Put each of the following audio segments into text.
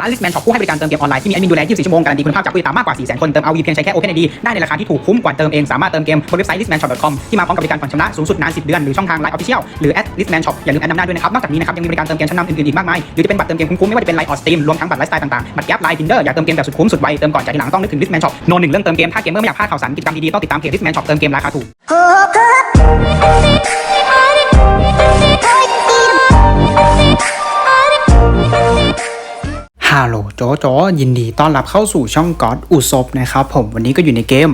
ร้าน Listman Shop ผู้ให้บริการเติมเกมออนไลน์ที่มีแอดมินดูแล 24 ชั่วโมง การันตีคุณภาพจากผู้ติดตามมากกว่า 400,000 คน เติมเอาวีเพียงใช้แค่ OpenID ได้ในราคาที่ถูกคุ้มกว่าเติมเอง สามารถเติมเกมบนเว็บไซต์ listmanshop.com ที่มาพร้อมกับบริการผ่อนชำระสูงสุดนาน 10 เดือน หรือช่องทาง Line Official หรือแอด @listman shop อย่าลืมแอดนำหน้าด้วยนะครับ นอกจากนี้นะครับยังมีบริการเติมเกมชั้นนำอื่นๆอีกมากมาย หรือจะเป็นบัตรเติมเกมคุ้มๆไม่ว่าจะเป็น Line or Steam รวมทั้งบัตรไลฟ์สไตล์ต่างๆบัตรแก๊ป Line Tinder อยากเติมเกมแบบสุดคุ้มสุดไวเติมก่อนจ่ายทีหลังต้องนึกถึง Listman Shop โนหนึ่งเรื่องเติมเกมถ้าเกมเมอร์ไม่อยากพลาดข่าวสารกิจกรรมดีๆต้องติดตามเพจ Listman Shop เติมเกมราคาถูก ฮัลโหลโจโจยินดีต้อนรับเข้าสู่ช่องก๊อตอุซบนะครับผมวันนี้ก็อยู่ในเกม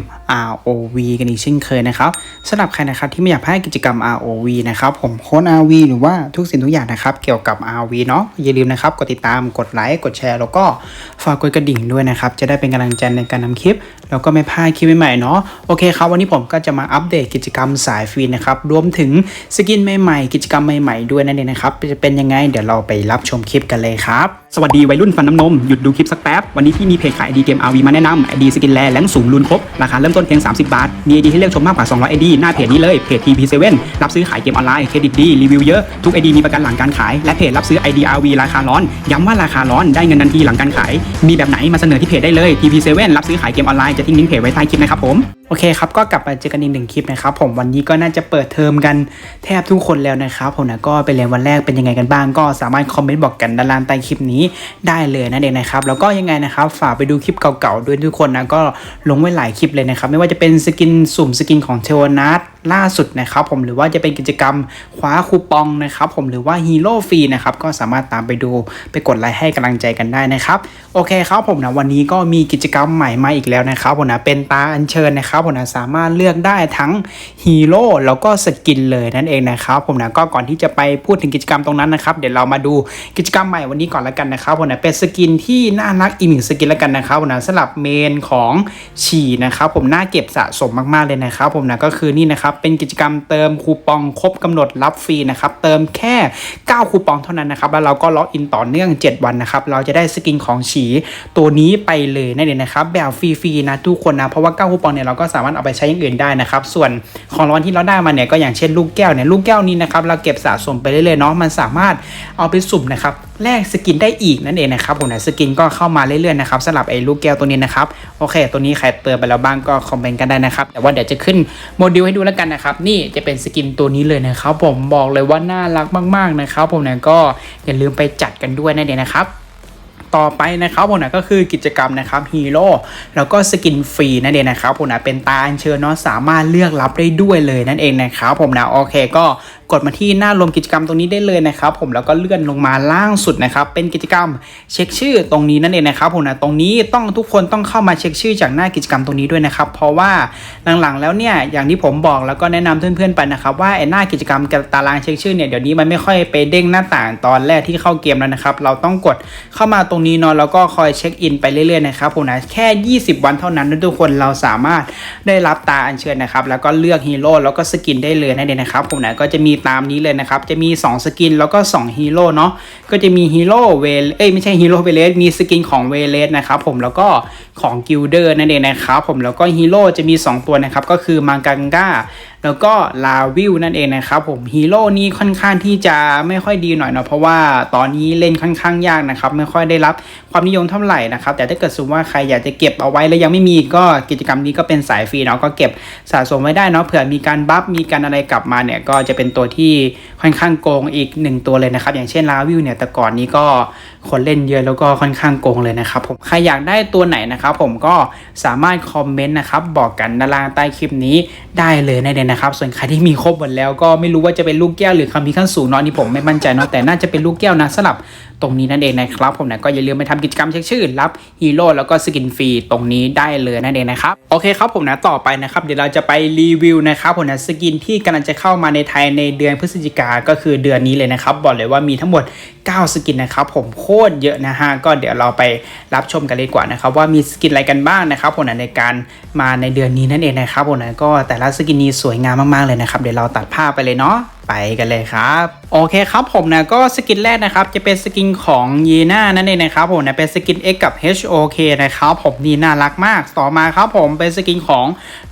ROV กันอีกเช่นเคยนะครับสำหรับใครนะครับที่ไม่อยากพลาดกิจกรรม ROV นะครับผมโค้ด ROV หรือว่าทุกสิ่งทุกอย่างนะครับเกี่ยวกับ ROV เนาะอย่าลืมนะครับกดติดตามกดไลค์กดแชร์แล้วก็ฝากกดกระดิ่งด้วยนะครับจะได้เป็นกำลังใจในการทำคลิป แล้วก็ไม่พลาดคลิปใหม่ๆเนาะโอเคครับวันนี้ผมก็จะมาอัปเดตกิจกรรมสายฟรีนะครับรวมถึงสกินใหม่ๆกิจกรรมใหม่ๆด้วยนั่นเองนะครับจะเป็นยังไงเดี๋ยวเราไปรับชมคลิปกันเลยครับสวัสดีวัยรุ่นฟันน้ำนมหยุดดูคลิปสักแป๊บวันนี้พี่มีเพจขายไอดีเกม RV มาแนะนำไอดีสกินแลแลงสูงรุนครบราคาเริ่มต้นเพียง 30 บาท มีไอดีให้เลือกชมมากกว่า 200ไอดีหน้าเพจนี้เลย เพจ TP7 รับซื้อขายเกมออนไลน์ เครดิตดี รีวิวเยอะ ทุกไอดีมีประกันหลังการขาย และเพจรับซื้อไอดี RV ราคาร้อน ย้ำว่าราคาร้อน ได้เงินทันทีหลังการขาย มีแบบไหนมาเสนอที่เพจได้เลย TP7 รับซื้อขายเกมออนไลน์ จะทิ้งลิงก์เพจไว้ใต้คลิปนะครับผมโอเคครับ ก็กลับมาเจอกันอีกหนึ่งคลิปนะครับผมวันนี้ก็น่าจะเปิดเทอมกันแทบทุกคนแล้วนะครับผมนะก็ไปเรียนวันแรกเป็นยังไงกันบ้าง ก็สามารถคอมเมนต์บอกกันด้านล่างใต้คลิปนี้ได้เลยนั่นเองนะครับแล้วก็ยังไงนะครับฝากไปดูคลิปเก่าๆด้วยทุกคนนะก็ลงไว้หลายคลิปเลยนะครับไม่ว่าจะเป็นสกินสุ่มสกินของเทวนัทล่าสุดนะครับผมหรือว่าจะเป็นกิจกรรมคว้าคูปองนะครับผมหรือว่าฮีโร่ฟรีนะครับก็สามารถตามไปดูไปกดไลค์ให้กำลังใจกันได้นะครับโอเคครับผมนะวันนี้ก็มีกิจกรรมใหม่มาอีกแล้วนะครับผมนะเป็นตาอัญเชิญนะครับผมนะสามารถเลือกได้ทั้งฮีโร่แล้วก็สกินเลยนั่นเองนะครับผมนะก็ก่อนที่จะไปพูดถึงกิจกรรมตรงนั้นนะครับเดี๋ยวเรามาดูกิจกรรมใหม่วันนี้ก่อนละกันนะครับผมนะเป็นสกินที่น่ารักอีกหนึ่งสกินละกันนะครับผมนะสำหรับเมนของฉี่นะครับผมน่าเก็บสะสมมากๆเลยนะครับผมนะก็คือนี่นะครับเป็นกิจกรรมเติมคูปองครบกำหนดรับฟรีนะครับ เติมแค่ 9 คูปองเท่านั้นนะครับ แล้วเราก็ล็อกอินต่อเนื่อง 7 วันนะครับ เราจะได้สกินของฉีตัวนี้ไปเลยนั่นเองนะครับ แบบฟรีๆนะทุกคนนะ เพราะว่า 9 คูปองเนี่ยเราก็สามารถเอาไปใช้อย่างอื่นได้นะครับ ส่วนของรางวัลที่เราได้มาเนี่ยก็อย่างเช่นลูกแก้วเนี่ย ลูกแก้วนี้นะครับ เราเก็บสะสมไปเรื่อยๆเนาะ มันสามารถเอาไปสุ่มนะครับ แลกสกินได้อีกนั่นเองนะครับผมนะสกินก็เข้ามาเรื่อยๆนะครับสำหรับไอ้ลูกแก้วตัวนี้นะครับโอเค ตัวนี้ใครเติมไปแล้วบ้างก็คอมเมนต์กันได้นะครับแต่ว่าเดี๋ยวจะขึ้นโมเดลให้ดูแล้วกันนะครับนี่จะเป็นสกินตัวนี้เลยนะครับผมบอกเลยว่าน่ารักมากๆนะครับผมนี่ยก็อย่าลืมไปจัดกันด้วยนั่นเองนะครับต่อไปนะครับผมนะก็คือกิจกรรมนะครับฮีโร่แล้วก็สกินฟรีนั่นเองนะครับผมนะเป็นตาอัญเชิญเนาะสามารถเลือกรับได้ด้วยเลยนั่นเองนะครับผมนะโอเคก็ กดมาที่หน้ารวมกิจกรรมตรงนี้ได้เลยนะครับ ผมแล้วก็เลื่อนลงมาล่างสุดนะครับ เป็นกิจกรรมเช็คชื่อตรงนี้นั่นเองนะครับผมนะตรงนี้ต้องทุกคนต้องเข้ามาเช็คชื่อจากหน้ากิจกรรมตรงนี้ด้วยนะครับ เพราะว่าหลังๆแล้วเนี่ยอย่างที่ผมบอกแล้วก็แนะนำเพื่อนๆไปนะครับว่าไอ้หน้ากิจกรรมกับตารางเช็คชื่อเนี่ยเดี๋ยวนี้มันไม่ค่อยไปเด้งหน้าต่างตอนแรกที่เข้าเกมแล้วนะครับเราต้องกดเข้ามาตรงนี้เนาะแล้วก็คอยเช็คอินไปเรื่อยๆนะครับผมนะแค่ 20 วันเท่านั้นนะทุกคนเราสามารถได้รับตาอัญเชิญนะครับแล้วก็เลือกฮีโร่แล้วก็สกินได้เลยนั่นเองนะครับผมนะก็จะมีตามนี้เลยนะครับ จะมี 2 สกินแล้วก็ 2 ฮีโร่เนาะก็จะมีฮีโร่เวลเอ้ยไม่ใช่ฮีโร่เวเลสมีสกินของเวเลสนะครับผมแล้วก็ของกิลเดอร์นั่นเองนะครับผมแล้วก็ฮีโร่จะมี 2 ตัวนะครับ ก็คือมังกังกาแล้วก็ลาวิวนั่นเองนะครับผมฮีโร่นี้ค่อนข้างที่จะไม่ค่อยดีหน่อยเนาะเพราะว่าตอนนี้เล่นค่อนข้างยากนะครับไม่ค่อยได้รับความนิยมเท่าไหร่นะครับแต่ถ้าเกิดสมมติว่าใครอยากจะเก็บเอาไว้แล้วยังไม่มีก็กิจกรรมนี้ก็เป็นสายฟรีเนาะก็เก็บสะสมไว้ได้เนาะเผื่อมีการบัฟมีการอะไรกลับมาเนี่ยก็จะเป็นตัวที่ค่อนข้างโกงอีกหนึ่งตัวเลยนะครับอย่างเช่นลาวิวเนี่ยแต่ก่อนนี้ก็คนเล่นเยอะแล้วก็ค่อนข้างโกงเลยนะครับผมใครอยากได้ตัวไหนนะครับผมก็สามารถคอมเมนต์นะครับบอกกันด้านล่างใต้คลิปนี้ได้เลยในเองนะครับ ส่วนใครที่มีครบหมดแล้วก็ไม่รู้ว่าจะเป็นลูกแก้วหรือคำพิขั้นสูงเนาะนี่ผมไม่มั่นใจเนาะแต่น่าจะเป็นลูกแก้วนะสลับตรงนี้นั่นเองนะครับ ผมนะก็อย่าลืมไปทำกิจกรรมเช็คชื่อรับฮีโร่แล้วก็สกินฟรีตรงนี้ได้เลยนั่นเองนะครับโอเคครับผมนะต่อไปนะครับเดี๋ยวเราจะไปรีวิวนะครับผมนะสกินที่กำลังจะเข้ามาในไทยในเดือนพฤศจิกาก็คือเดือนนี้เลยนะครับบอกเลยว่ามีทั้งหมด 9 สกินนะครับผมโคตรเยอะนะฮะก็เดี๋ยวเราไปรับชมกันเลยดีกว่านะครับว่ามีสกินอะไรกันบ้างนะครับผมนะในการมาในเดือนนี้นั่นเองนะครับผมนะก็แต่ละสกินนี้สวยงามมากๆเลยนะครับเดี๋ยวเราตัดภาพไปเลยเนาะ ไปกันเลยครับโอเคครับผมนะก็สกินแรกนะครับจะเป็นสกินของยีน่านั่นเองนะครับผมนะเป็นสกิน X กับ HOK นะครับผมนี่น่ารักมากต่อมาครับผมเป็นสกินของ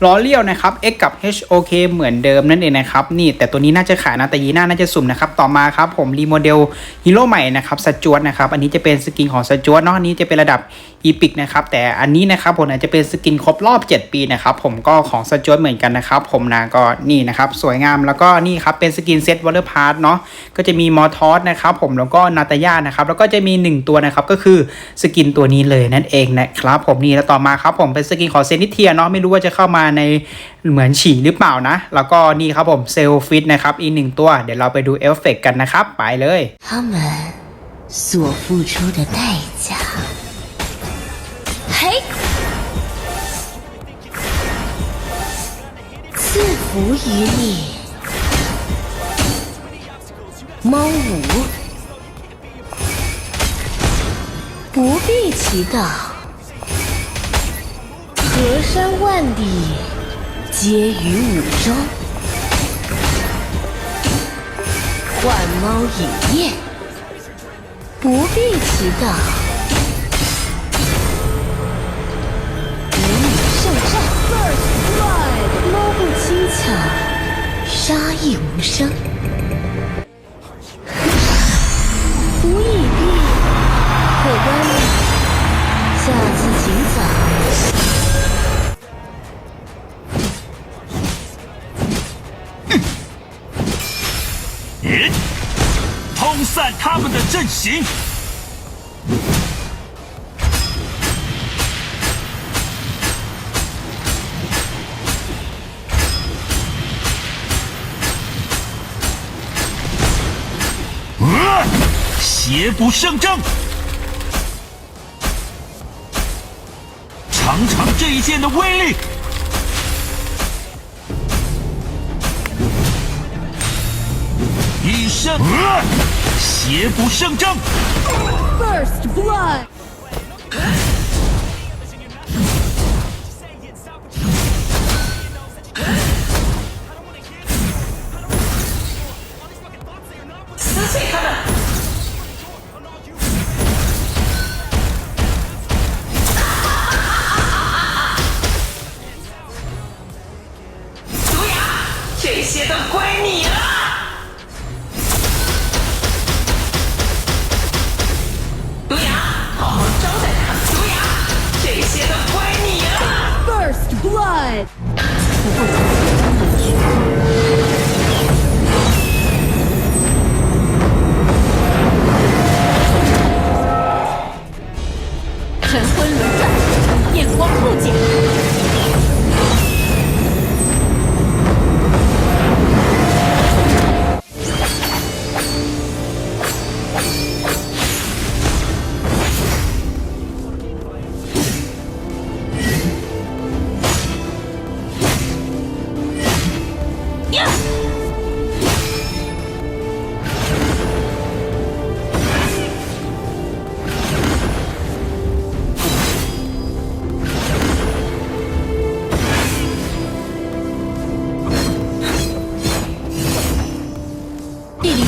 ล้อเลี้ยวนะครับ X กับ HOK เหมือนเดิมนั่นเองนะครับนี่แต่ตัวนี้น่าจะขายนะแต่ยีน่าน่าจะสุ่มนะครับต่อมาครับผมรีโมเดลฮีโร่ใหม่นะครับสจวตนะครับอันนี้จะเป็นสกินของสจวตเนาะอันนี้จะเป็นระดับ อีพิกนะครับแต่อันนี้นะครับผมอาจจะเป็นสกินครบรอบ 7 ปีนะครับผมก็ของสจวตเหมือนกันนะครับผมนะก็นี่นะครับสวยงามแล้วก็นี่ครับเป็นสกินเซตวอเตอร์พาร์ทเนาะก็จะมีมอทอสนะครับผมแล้วก็นาตาย่านะครับแล้วก็จะมี 1 ตัวนะครับก็คือสกินตัวนี้เลยนั่นเองนะครับผมนี่แล้วต่อมาครับผมเป็นสกินของเซนิเทียเนาะไม่รู้ว่าจะเข้ามาในเหมือนฉี่หรือเปล่านะ แล้วก็นี่ครับผมเซลฟิตนะครับอีกหนึ่งตัวเดี๋ยวเราไปดูเอฟเฟกต์กันนะครับไปเลย 他们所付出的代价。 赐福于你，猫五，不必祈祷，河山万里皆于五洲。幻猫影夜，不必祈祷。杀意无声。无已毕，客官们，下次请早。人，冲散他们的阵型！邪不胜正，尝尝这一剑的威力！一身，邪不胜正。First blood。神魂轮转，眼光不减。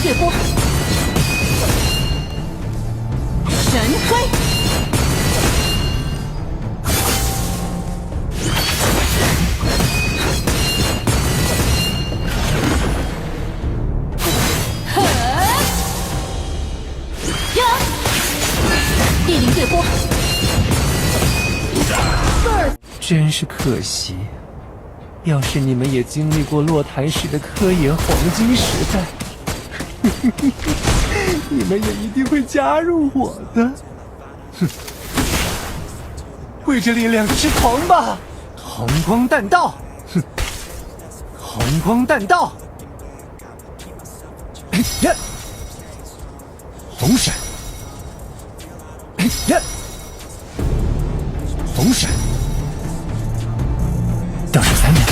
月波，神辉，呵，呀，地灵月波真是可惜，要是你们也经历过落台时的科研黄金时代，你们也一定会加入我的。哼，为这力量痴狂吧！红光弹道，哼，红光弹道，呀，红闪，呀，红闪。倒数三秒，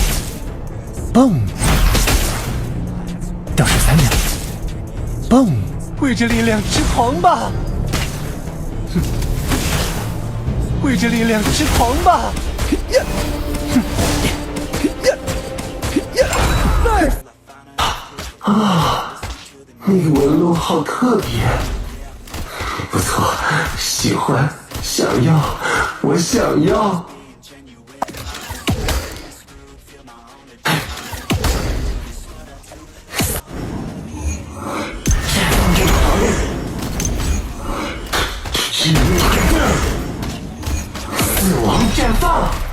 蹦！倒数三秒，蹦！为这力量痴狂吧！哼，为这力量痴狂吧！呀，哼呀，呀，呀！那个纹路好特别，不错，喜欢，想要，我想要。绽放！